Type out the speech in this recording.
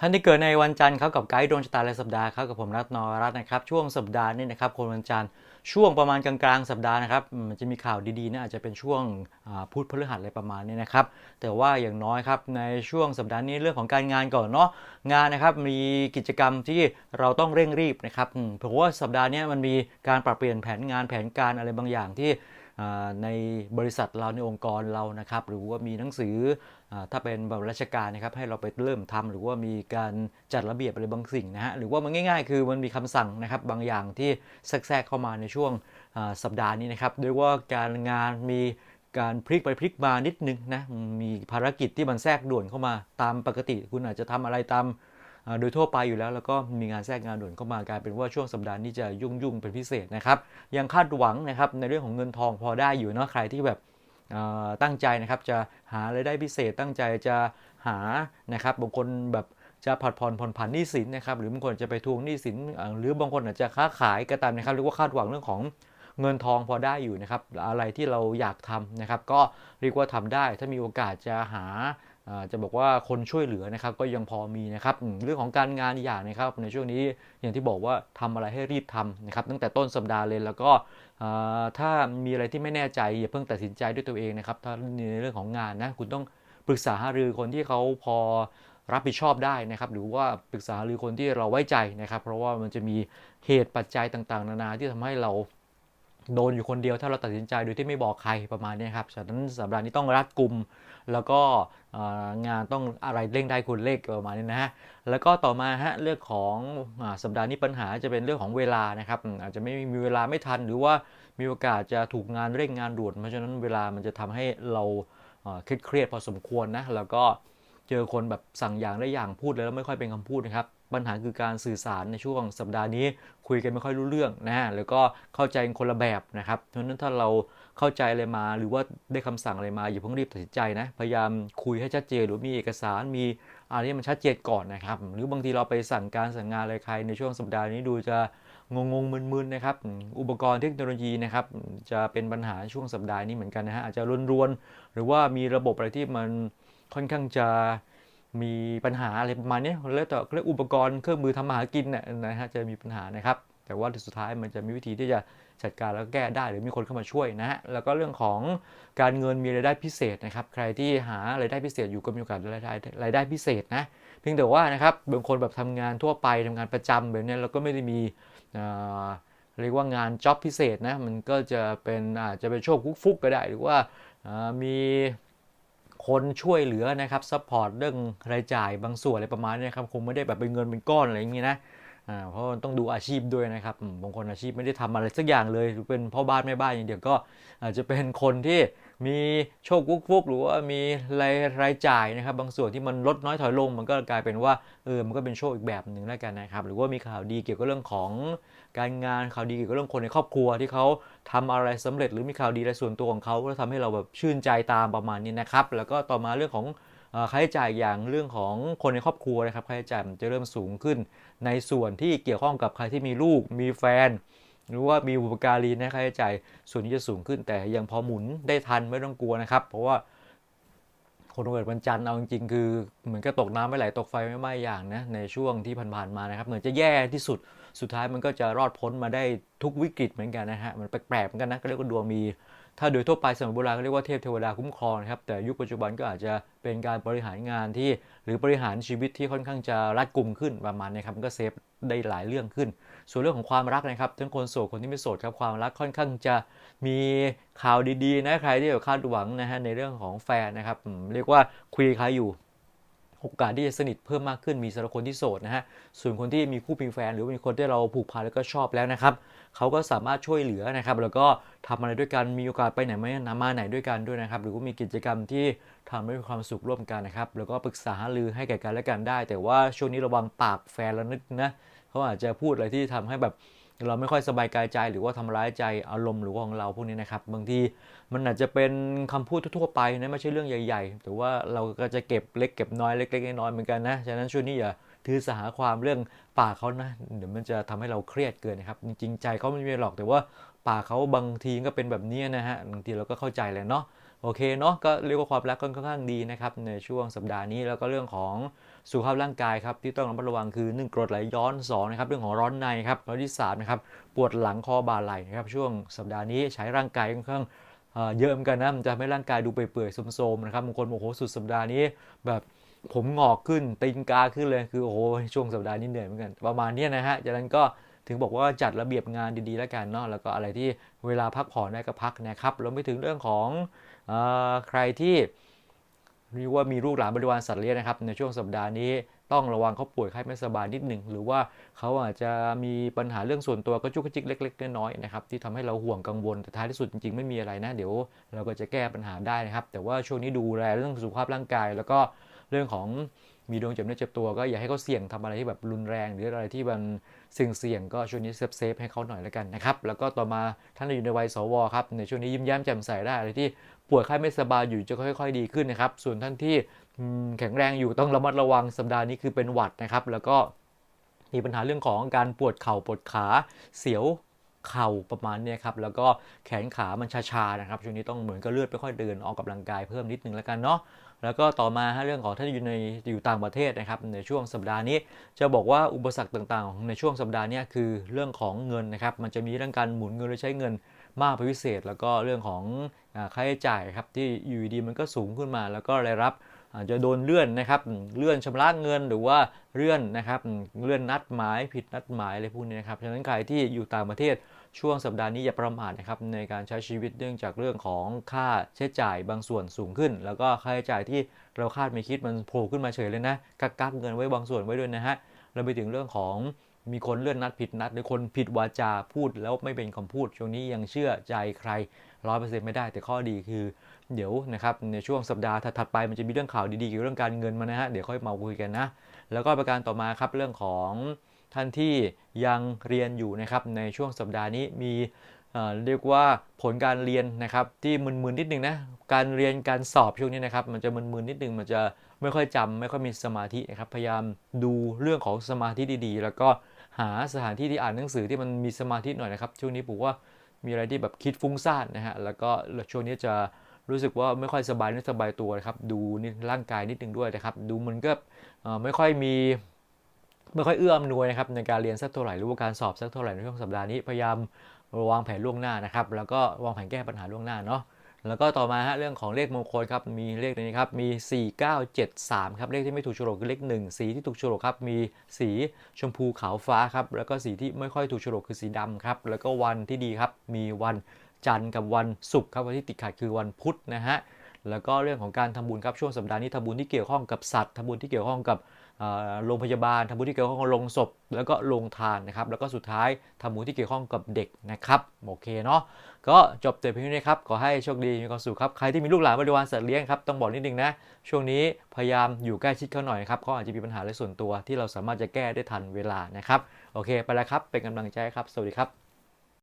ท่านที่เกิดในวันจันทร์ครับกับไกด์ดวงชะตารายสัปดาห์ครับกับผมรัตนรัตน์นะครับช่วงสัปดาห์นี้นะครับคนวันจันทร์ช่วงประมาณกลางๆสัปดาห์นะครับมันจะมีข่าวดีๆนะอาจจะเป็นช่วงพุธพฤหัสอะไรประมาณนี้นะครับแต่ว่าอย่างน้อยครับในช่วงสัปดาห์นี้เรื่องของการงานก่อนเนาะงานนะครับมีกิจกรรมที่เราต้องเร่งรีบนะครับเพราะว่าสัปดาห์นี้มันมีการปรับเปลี่ยนแผนงานแผนการอะไรบางอย่างที่ ในบริษัทเราในองค์กรเรานะครับ หรือว่ามีหนังสืออถ้าเป็นแบบราชการนะครับให้เราไปเริ่มทำหรือว่ามีการจัดระเบียบอะไรบางสิ่งนะฮะหรือว่ามันง่าย ๆ คือมันมีคำสั่งนะครับบางอย่างที่แทรกเข้ามาในช่วงสัปดาห์นี้นะครับด้วยว่าการงานมีการพลิกไปพลิกมานิดนึงนะมีภารกิจที่มันแทรกด่วนเข้ามาตามปกติ คุณอาจจะทำอะไรตาม โดยทั่วไปอยู่แล้วแล้วก็มีงานแทรกงานด่วนเข้ามากลายเป็นว่าช่วงสัปดาห์นี้จะยุ่งยุ่งๆเป็นพิเศษนะครับยังคาดหวังนะครับในเรื่องของเงินทองพอได้อยู่เนาะใครที่แบบตั้งใจนะครับจะหารายได้พิเศษตั้งใจจะหานะครับบางคนแบบจะผัดผ่อนผ่อนผันหนี้สินนะครับหรือบางคนจะไปทวงหนี้สินหรือบางคนอาจจะค้าขายก็ตามนะครับหรือว่าคาดหวังเรื่องของเงินทองพอได้อยู่นะครับอะไรที่เราอยากทำนะครับก็เรียกว่าทำได้ถ้ามีโอกาสจะหา จะบอกว่าคนช่วยเหลือนะครับก็ยังพอมีนะครับเรื่องของการงานอีกอย่างนะครับในช่วงนี้อย่างที่บอกว่าทำอะไรให้รีบทำนะครับตั้งแต่ต้นสัปดาห์เลยแล้วก็ถ้ามีอะไรที่ไม่แน่ใจอย่าเพิ่งตัดสินใจด้วยตัวเองนะครับถ้าในเรื่องของงานนะคุณต้องปรึกษาหารือคนที่เขาพอรับผิดชอบได้นะครับหรือว่าปรึกษาหารือคนที่เราไว้ใจนะครับ เพราะว่ามันจะมีเหตุปัจจัยต่างๆ นานาที่ทำให้เรา โดนอยู่คนเดียวถ้าเราตัดสินใจโดยที่ไม่บอกใครประมาณนี้ครับฉะนั้นสัปดาห์นี้ต้องรัดกลุ่มแล้วก็งานต้องอะไรเร่งได้คุณเร่งประมาณนี้นะฮะแล้วก็ต่อมาฮะเรื่องของอสัปดาห์นี้ปัญหาจะเป็นเรื่องของเวลานะครับอาจจะไม่มีเวลาไม่ทัน หรือว่ามีโอกาสจะถูกงานเร่งงานด่วนเพราะฉะนั้นเวลามันจะทำให้เราเอ่อเครียดพอสมควรนะแล้วก็เจอคนแบบสั่งอย่างได้อย่างพูดเลยแล้วไม่ค่อยเป็นคำพูดนะครับ ปัญหาคือการสื่อสารในช่วงสัปดาห์นี้คุยกันไม่ค่อยรู้เรื่องนะแล้วก็เข้าใจคนละแบบนะครับเพราะฉะนั้นถ้าเราเข้าใจอะไรมาหรือว่าได้คำสั่งอะไรมาอย่าเพิ่งรีบตัดสินใจนะพยายามคุยให้ชัดเจนหรือมีเอกสารมีอะไรที่มันชัดเจนก่อนนะครับ หรือบางทีเราไปสั่งการสั่งงานอะไรใครในช่วงสัปดาห์นี้ดูจะงงงมึนๆนะครับ อุปกรณ์เทคโนโลยีนะครับ จะเป็นปัญหาช่วงสัปดาห์นี้เหมือนกันนะฮะอาจจะรวนๆหรือว่ามีระบบอะไรที่มันค่อนข้างจะ มีปัญหาอะไรประมาณนี้แล้วแต่เรียกอุปกรณ์เครื่องมือทำมาหากินนะนะฮะจะมีปัญหานะครับ แต่ว่าสุดท้ายมันจะมีวิธีที่จะจัดการแล้วก็แก้ได้หรือมีคนเข้ามาช่วยนะฮะแล้วก็เรื่องของการเงินมีรายได้พิเศษนะครับ ใครที่หารายได้พิเศษอยู่ก็มีโอกาสได้รายได้รายได้พิเศษนะเพียงแต่ว่านะครับบางคนแบบทำงานทั่วไปทำงานประจำแบบนี้ยแล้วก็ไม่ได้มีเรียกว่างานจ็อบพิเศษนะมันก็จะเป็นอาจจะเป็นโชคฟุกๆก็ได้ หรือว่ามี คนช่วยเหลือนะครับซัพพอร์ตเรื่องรายจ่ายบางส่วนอะไรประมาณนี้ครับคงไม่ได้แบบเป็นเงินเป็นก้อนอะไรอย่างนี้นะเพราะต้องดูอาชีพด้วยนะครับบางคนอาชีพไม่ได้ทำอะไรสักอย่างเลยหรือเป็นพ่อบ้านแม่บ้านอย่างเดียวก็อาจจะเป็นคนที่มีโชคฟุกหรือว่ามีรายรายจ่ายนะครับ บางส่วนที่มันลดน้อยถอยลง มันก็กลายเป็นว่าเออมันก็เป็นโชคอีกแบบหนึ่งแล้วกันนะครับ หรือว่ามีข่าวดีเกี่ยวกับเรื่องของ การงานข่าวดีเกี่ยวกับเรื่องคนในครอบครัวที่เขาทำอะไรสำเร็จหรือมีข่าวดีในส่วนตัวของเขาก็ทำให้เราแบบชื่นใจตามประมาณนี้นะครับ แล้วก็ต่อมาเรื่องของค่าใช้จ่ายอย่างเรื่องของคนในครอบครัวนะครับค่าใช้จ่ายมันจะเริ่มสูงขึ้น ในส่วนที่เกี่ยวข้องกับใครที่มีลูกมีแฟน หรือว่ามีบุปการีนะค่าใช้จ่ายส่วนนี้จะสูงขึ้นแต่ยังพอหมุนได้ทันไม่ต้องกลัวนะครับ เพราะว่า คนเกิดวันจันทร์เอาจริงๆคือเหมือนกับตกน้ำไม่ไหลตกไฟไม่ไหม้อย่างนะในช่วงที่ผ่านๆมานะครับเหมือนจะแย่ที่สุดสุดท้ายมันก็จะรอดพ้นมาได้ทุกวิกฤตเหมือนกันนะฮะมันแปลกๆเหมือนกันนะก็เรียกว่าดวงมี ถ้าโดยทั่วไปสมัยโบราณก็เรียกว่าเทพเทวดาคุ้มครองนะครับ แต่ยุคปัจจุบันก็อาจจะเป็นการบริหารงานที่หรือบริหารชีวิตที่ค่อนข้างจะรัดกุมขึ้นประมาณนี้ครับมันก็เซฟได้หลายเรื่องขึ้น ส่วนเรื่องของความรักนะครับทั้งคนโสดคนที่ไม่โสดครับความรักค่อนข้างจะมีข่าวดีๆนะใครที่แบบคาดหวังนะฮะในเรื่องของแฟนนะครับเรียกว่าคุยใครอยู่ โอกาสที่จะสนิทเพิ่มมากขึ้นมีสำหรับคนที่โสดนะฮะ ส่วนคนที่มีคู่มีแฟน หรือว่ามีคนที่เราผูกพันแล้วก็ชอบแล้วนะครับ เขาก็สามารถช่วยเหลือนะครับ แล้วก็ทำอะไรด้วยกัน มีโอกาสไปไหนไมาไหนมาไหนด้วยกันด้วยนะครับ หรือว่ามีกิจกรรมที่ทำให้มีความสุขร่วมกันนะครับ แล้วก็ปรึกษาหารือให้แก่กันและกันได้ แต่ว่าช่วงนี้ระวังปากแฟนแล้วนิดนะ เขาอาจจะพูดอะไรที่ทำให้แบบ เราไม่ค่อยสบายกายใจหรือว่าทำร้ายใจอารมณ์หรือว่าของเราพวกนี้นะครับ บางทีมันอาจจะเป็นคำพูดทั่วไปนะไม่ใช่เรื่องใหญ่ๆ แต่ว่าเราก็จะเก็บเล็กเก็บน้อยเล็กๆน้อยๆเหมือนกันนะฉะนั้นช่วงนี้อย่าถือสาความเรื่องปากเขานะเดี๋ยวมันจะทำให้เราเครียดเกินนะครับจริงๆใจเขาไม่มีหรอกแต่ว่าปากเขาบางทีก็เป็นแบบนี้นะฮะบางทีเราก็เข้าใจแหละเนาะ โอเคเนาะก็เรียกว่าความรักก็ค่อนข้างดีนะครับในช่วงสัปดาห์นี้แล้วก็เรื่องของสุขภาพร่างกายครับที่ต้องระมัดระวังคือ1กรดไหลย้อน2นะครับเรื่องของร้อนในครับแล้วที่3นะครับปวดหลังคอบ่าไหล่นะครับช่วงสัปดาห์นี้ใช้ร่างกายค่อนข้างเยอะเหมือนกันนะมันจะทำให้ร่างกายดูเปื่อยๆโทรมๆนะครับบางคนโอ้โหสุดสัปดาห์นี้แบบผมงอกขึ้นตีนกาขึ้นเลยคือโอ้โหช่วงสัปดาห์นี้เหนื่อยเหมือนกันประมาณนี้นะฮะจากนั้นก็ถึงบอกว่าจัดระเบียบงานดีๆแล้วกันเนาะแล้วก็อะไรที่เวลาพักผ่อนได้ก็พักนะครับรวมไปถึงเรื่องของ ใครที่เรียกว่ามีลูกหลานบริวารสัตว์เลี้ยงนะครับ ในช่วงสัปดาห์นี้ต้องระวังเขาป่วยไข้ไม่สบายนิดหนึ่ง หรือว่าเขาอาจจะมีปัญหาเรื่องส่วนตัวก็จุกจิกเล็กๆน้อยๆนะครับที่ทำให้เราห่วงกังวลแต่ท้ายที่สุดจริงๆไม่มีอะไรนะ เดี๋ยวเราก็จะแก้ปัญหาได้นะครับ แต่ว่าช่วงนี้ดูแลเรื่องสุขภาพร่างกาย แล้วก็เรื่องของ มีดวงเจ็บเนื้อเจ็บตัวก็อย่าให้เขาเสี่ยงทำอะไรที่แบบรุนแรง หรืออะไรที่มันเสี่ยงก็ช่วงนี้เซฟเซฟให้เขาหน่อยแล้วกันนะครับ แล้วก็ต่อมาท่านอยู่ในวัยสวครับในช่วงนี้ยิ้มแย้มแจ่มใสได้อะไรที่ป่วยไข้ไม่สบายอยู่จะค่อย ๆ ดีขึ้นนะครับ ส่วนท่านที่แข็งแรงอยู่ต้องระมัดระวังสัปดาห์นี้คือเป็นหวัดนะครับ แล้วก็มีปัญหาเรื่องของการปวดเข่าปวดขาเสียวเข่าประมาณนี้ครับ แล้วก็แขนขามันชาๆนะครับ ช่วงนี้ต้องเหมือนกับเลือดไม่ค่อยเดินออกกำลังกายเพิ่มนิดนึงแล้วกันเนาะ แล้วก็ต่อมาเรื่องของท่านอยู่ในอยู่ต่างประเทศนะครับในช่วงสัปดาห์นี้ จะบอกว่าอุปสรรคต่างๆ ในช่วงสัปดาห์นี้คือเรื่องของเงินนะครับมันจะมีเรื่องการหมุนเงินหรือใช้เงินมากเป็นพิเศษ แล้วก็เรื่องของค่าใช้จ่ายครับที่อยู่ดีมันก็สูงขึ้นมา แล้วก็รายรับอาจจะโดนเลื่อนนะครับเลื่อนชำระเงินหรือว่าเลื่อนนะครับเลื่อนนัดหมายผิดนัดหมายอะไรพวกนี้นะครับฉะนั้นใครที่อยู่ต่างประเทศ ช่วงสัปดาห์นี้อย่าประมาทนะครับในการใช้ชีวิตเนื่องจากเรื่องของค่าใช้จ่ายบางส่วนสูงขึ้น แล้วก็ค่าใช้จ่ายที่เราคาดไม่คิดมันโผล่ขึ้นมาเฉยเลยนะกักกักเงินไว้บางส่วนไว้ด้วยนะฮะเราไปถึงเรื่องของมีคนเลื่อนนัดผิดนัดหรือคนผิดวาจาพูดแล้วไม่เป็นคำพูด ช่วงนี้ยังเชื่อใจใครร้อยเปอร์เซ็นต์ไม่ได้ แต่ข้อดีคือ เดี๋ยวนะครับในช่วงสัปดาห์ถัดไปมันจะมีเรื่องข่าวดีๆเกี่ยวกับเรื่องการเงินมานะฮะเดี๋ยวค่อยมาคุยกันนะแล้วก็ประการต่อมาครับเรื่องของ ท่านที่ยังเรียนอยู่นะครับในช่วงสัปดาห์นี้มีเเรียกว่าผลการเรียนนะครับที่มึนๆนิดนึงนะการเรียนการสอบช่วงนี้นะครับมันจะมึนๆนิดนึงมันจะไม่ค่อยจำไม่ค่อยมีสมาธินะครับพยายามดูเรื่องของสมาธิดีๆ แล้วก็หาสถานที่ที่อ่านหนังสือที่มันมีสมาธิหน่อยนะครับช่วงนี้ผมว่ามีอะไรที่แบบคิดฟุ้งซ่านนะฮะแล้วก็ช่วงนี้จะรู้สึกว่าไม่ค่อยสบายเนื้อสบายตัวนะครับดูนี่ร่างกายนิดนึงด้วยนะครับ ดูมันก็ไม่ค่อยมี ไม่ค่อยเอื้ออำนวยนะครับในการเรียนสักเท่าไหร่หรือว่าการสอบสักเท่าไหร่ในช่วงสัปดาห์นี้พยายามวางแผนล่วงหน้านะครับแล้วก็วางแผนแก้ปัญหาล่วงหน้าเนาะแล้วก็ต่อมาฮะเรื่องของเลขมงคลครับมีเลขนี้ครับมี 4973 ครับเลขที่ไม่ถูกโฉลกคือเลข 1 สีที่ถูกโฉลกครับมีสีชมพูขาวฟ้าครับแล้วก็สีที่ไม่ค่อยถูกโฉลกคือสีดำครับแล้วก็วันที่ดีครับมีวันจันทร์กับวันศุกร์ครับวันที่ติดขัดคือวันพุธนะฮะแล้วก็เรื่องของการทำบุญครับช่วงสัปดาห์นี้ทำบุญที่เกี่ยวข้องกับสัตว์ทำบุญที่เกี่ยวข้องกับ โรงพยาบาลทำบุญที่เกี่ยวข้องกับโรงศพ แล้วก็โรงทานนะครับ แล้วก็สุดท้ายทำบุญที่เกี่ยวข้องกับเด็กนะครับโอเคเนาะก็จบแต่เพียงนี้ครับขอให้โชคดีมีความสุขครับใครที่มีลูกหลานบริวารสัตว์เลี้ยงครับต้องบอกนิดนึงนะช่วงนี้พยายามอยู่ใกล้ชิดเขาหน่อยครับเขาอาจจะมีปัญหาในส่วนตัวที่เราสามารถจะแก้ได้ทันเวลานะครับโอเคไปแล้วครับเป็นกำลังใจครับ สวัสดีครับ